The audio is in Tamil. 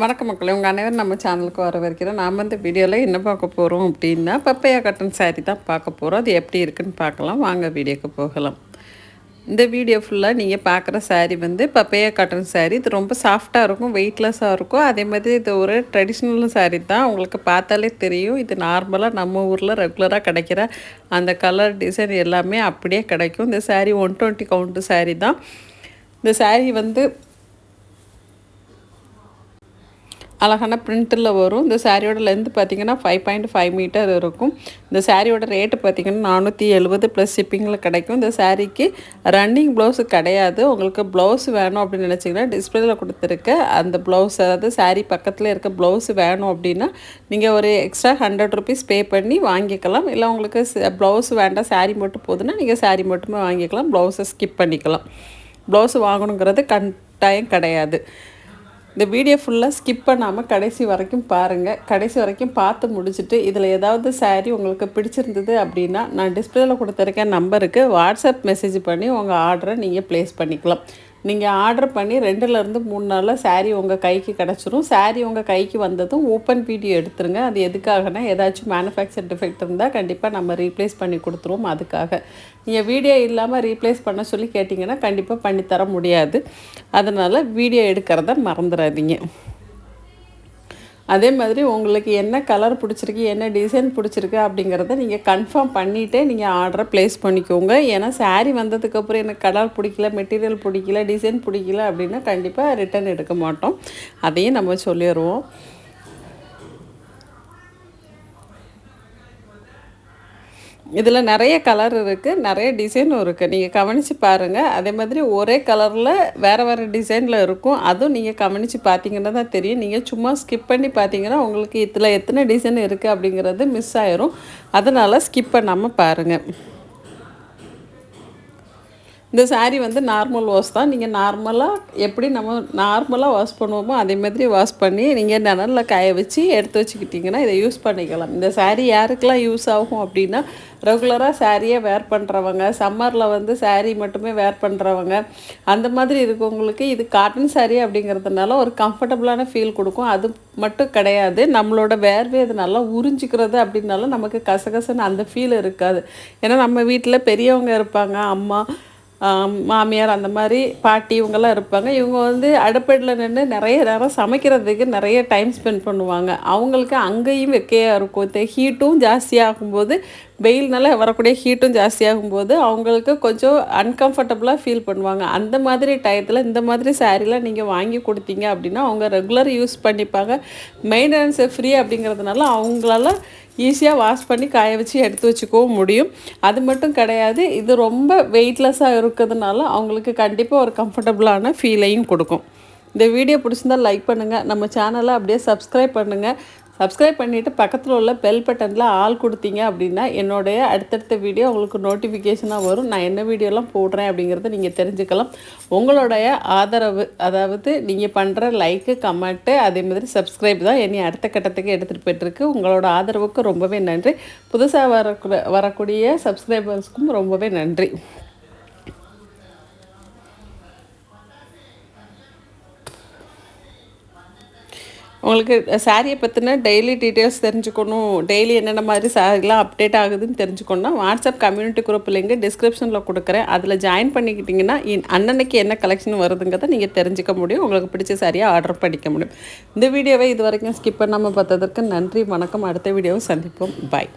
வணக்க மக்களே உங்கள் அனைவரும் நம்ம சேனலுக்கு வர வரைக்கிறோம் நாம் இந்த வீடியோவில் என்ன பார்க்க போகிறோம் அப்படின்னா பப்பையா கட்டன் saree தான் பார்க்க போகிறோம் அது எப்படி இருக்குன்னு பார்க்கலாம். வாங்க வீடியோக்கு போகலாம். இந்த வீடியோ ஃபுல்லாக நீங்கள் பார்க்குற saree வந்து பப்பையா கட்டன் saree. இது ரொம்ப சாஃப்டாக இருக்கும் வெயிட்லெஸ்ஸாக இருக்கும். அதே மாதிரி இது ஒரு ட்ரெடிஷ்னல் saree தான். உங்களுக்கு பார்த்தாலே தெரியும். இது நார்மலாக நம்ம ஊரில் ரெகுலராக கிடைக்கிற அந்த கலர் டிசைன் எல்லாமே அப்படியே கிடைக்கும். இந்த saree one twenty count saree தான். இந்த saree வந்து அழகான பிரிண்டில் வரும். இந்த சாரியோட லென்த் பார்த்தீங்கன்னா ஃபைவ் பாயிண்ட் ஃபைவ் மீட்டர் இருக்கும். இந்த சாரியோட ரேட்டு பார்த்தீங்கன்னா நானூற்றி எழுபது ப்ளஸ் ஷிப்பிங்கில் கிடைக்கும். இந்த சாரீக்கு ரன்னிங் ப்ளவுஸு கிடையாது. உங்களுக்கு ப்ளவுஸ் வேணும் அப்படின்னு நினச்சிங்கன்னா டிஸ்பிளேல கொடுத்துருக்க அந்த ப்ளவுஸ் அதாவது சாரீ பக்கத்தில் இருக்க ப்ளவுஸ் வேணும் அப்படின்னா நீங்கள் ஒரு எக்ஸ்ட்ரா ஹண்ட்ரட் ருபீஸ் பே பண்ணி வாங்கிக்கலாம். இல்லை உங்களுக்கு ப்ளவுஸ் வேண்டாம் சாரீ மட்டும் போதுன்னா நீங்கள் சாரீ மட்டுமே வாங்கிக்கலாம். ப்ளவுஸை ஸ்கிப் பண்ணிக்கலாம். ப்ளவுஸ் வாங்கணுங்கிறது கட்டாயம் கிடையாது. இந்த வீடியோ ஃபுல்லாக ஸ்கிப் பண்ணாமல் கடைசி வரைக்கும் பாருங்கள் கடைசி வரைக்கும் பார்த்து முடிச்சுட்டு இதில் ஏதாவது சாரீ உங்களுக்கு பிடிச்சிருந்தது அப்படின்னா நான் டிஸ்பிளேல கொடுத்துருக்க நம்பருக்கு வாட்ஸ்அப் மெசேஜ் பண்ணி உங்கள் ஆர்டரை நீங்கள் ப்ளேஸ் பண்ணிக்கலாம். நீங்கள் ஆர்டர் பண்ணி ரெண்டுலேருந்து மூணு நாளில் சாரீ உங்கள் கைக்கு கிடச்சிரும். சாரீ உங்கள் கைக்கு வந்ததும் ஓப்பன் வீடியோ எடுத்துருங்க. அது எதுக்காகனா ஏதாச்சும் மேனுஃபேக்சர் டிஃபெக்ட் இருந்தால் கண்டிப்பாக நம்ம ரீப்ளேஸ் பண்ணி கொடுத்துருவோம் அதுக்காக. நீங்கள் வீடியோ இல்லாமல் ரீப்ளேஸ் பண்ண சொல்லி கேட்டிங்கன்னா கண்டிப்பாக பண்ணித்தர முடியாது. அதனால் வீடியோ எடுக்கிறத மறந்துடாதீங்க அதே மாதிரி உங்களுக்கு என்ன கலர் பிடிச்சிருக்கு என்ன டிசைன் பிடிச்சிருக்கு அப்படிங்கிறத நீங்கள் கன்ஃபார்ம் பண்ணிவிட்டே நீங்கள் ஆர்டரை ப்ளேஸ் பண்ணிக்கோங்க. ஏன்னா saree வந்ததுக்கப்புறம் எனக்கு கலர் பிடிக்கல மெட்டீரியல் பிடிக்கல டிசைன் பிடிக்கல அப்படின்னா கண்டிப்பாக ரிட்டர்ன் எடுக்க மாட்டோம். அதையும் நம்ம சொல்லிடுவோம். இதில் நிறைய கலர் இருக்குது நிறைய டிசைனும் இருக்குது நீங்கள் கவனித்து பாருங்கள் அதே மாதிரி ஒரே கலரில் வேறு வேறு டிசைனில் இருக்கும். அதுவும் நீங்கள் கவனித்து பார்த்தீங்கன்னா தான் தெரியும். நீங்கள் சும்மா ஸ்கிப் பண்ணி பார்த்தீங்கன்னா உங்களுக்கு இதில் எத்தனை டிசைன் இருக்குது அப்படிங்கிறது மிஸ் ஆயிரும். அதனால் ஸ்கிப் பண்ணாமல் பாருங்கள் இந்த சாரீ வந்து நார்மல் வாஷ் தான். நீங்கள் நார்மலாக எப்படி நம்ம நார்மலாக வாஷ் பண்ணுவோமோ அதே மாதிரி வாஷ் பண்ணி நீங்கள் நிழலில் காய வச்சு எடுத்து வச்சுக்கிட்டிங்கன்னா இதை யூஸ் பண்ணிக்கலாம். இந்த சாரீ யாருக்கெல்லாம் யூஸ் ஆகும் அப்படின்னா ரெகுலராக சாரியை வேர் பண்ணுறவங்க சம்மரில் வந்து சாரீ மட்டுமே வேர் பண்ணுறவங்க அந்த மாதிரி இருக்கவங்களுக்கு இது காட்டன் சாரீ அப்படிங்கிறதுனால ஒரு கம்ஃபர்டபுளான ஃபீல் கொடுக்கும். அது மட்டும் கிடையாது. நம்மளோட வேர்வை இது நல்லா உறிஞ்சிக்கிறது அப்படின்னாலும் நமக்கு கசகசன்னு அந்த ஃபீல் இருக்காது. ஏன்னா நம்ம வீட்டில் பெரியவங்க இருப்பாங்க அம்மா மாமியார் அந்த மாதிரி பாட்டி இவங்கெல்லாம் இருப்பாங்க. இவங்க வந்து அடுப்படியில் நின்று நிறைய நேரம் சமைக்கிறதுக்கு நிறைய டைம் ஸ்பெண்ட் பண்ணுவாங்க. அவங்களுக்கு அங்கேயும் வெக்கையாக இருக்கும். ஹீட்டும் ஜாஸ்தியாகும்போது வெயில்னால வரக்கூடிய ஹீட்டும் ஜாஸ்தியாகும்போது அவங்களுக்கு கொஞ்சம் அன்கம்ஃபர்டபுளாக ஃபீல் பண்ணுவாங்க. அந்த மாதிரி டயத்தில் இந்த மாதிரி சாரீலாம் நீங்கள் வாங்கி கொடுத்தீங்க அப்படின்னா அவங்க ரெகுலர் யூஸ் பண்ணிப்பாங்க. மெயின்டெனன்ஸ் ஃப்ரீ அப்படிங்கிறதுனால அவங்களால ஈஸியாக வாஷ் பண்ணி காய வச்சு எடுத்து வச்சுக்கவும் முடியும். அது மட்டும் கிடையாது இது ரொம்ப வெயிட்லெஸ்ஸாக இருக்கிறதுனால அவங்களுக்கு கண்டிப்பாக ஒரு கம்ஃபர்டபுளான ஃபீலையும் கொடுக்கும். இந்த வீடியோ பிடிச்சிருந்தா லைக் பண்ணுங்கள் நம்ம சேனலை அப்படியே சப்ஸ்கிரைப் பண்ணுங்கள் சப்ஸ்கிரைப் பண்ணிவிட்டு பக்கத்தில் உள்ள பெல் பட்டனில் ஆள் கொடுத்தீங்க அப்படின்னா என்னுடைய அடுத்தடுத்த வீடியோ உங்களுக்கு நோட்டிஃபிகேஷனாக வரும். நான் என்ன வீடியோலாம் போடுறேன் அப்படிங்கிறத நீங்கள் தெரிஞ்சுக்கலாம். உங்களுடைய ஆதரவு அதாவது நீங்கள் பண்ணுற லைக்கு கமெண்ட்டு அதே மாதிரி சப்ஸ்கிரைப் தான் என்னை அடுத்த கட்டத்துக்கு எடுத்துகிட்டு போயிட்டுருக்கு. உங்களோட ஆதரவுக்கு ரொம்பவே நன்றி. புதுசாக வரக்கூட வரக்கூடிய சப்ஸ்கிரைபர்ஸ்க்கும் ரொம்பவே நன்றி. உங்களுக்கு சாரியை பற்றின டெய்லி டீட்டெயில்ஸ் தெரிஞ்சுக்கணும். டெய்லி என்னென்ன மாதிரி சாரிலாம் அப்டேட் ஆகுதுன்னு தெரிஞ்சுக்கணும்னா வாட்ஸ்அப் கம்யூனிட்டி குரூப் லிங்க் டிஸ்கிரிப்ஷனில் கொடுக்குறேன். அதில் ஜாயின் பண்ணிக்கிட்டிங்கன்னா இன்- அன்னன்னைக்கு என்ன கலெக்ஷன் வருதுங்கிறத நீங்கள் தெரிஞ்சுக்க முடியும். உங்களுக்கு பிடிச்ச சாரியாக ஆர்டர் பண்ணிக்க முடியும். இந்த வீடியோவை இது வரைக்கும் ஸ்கிப் பண்ணாமல் பார்த்ததற்கு நன்றி. வணக்கம். அடுத்த வீடியோவை சந்திப்போம். பாய்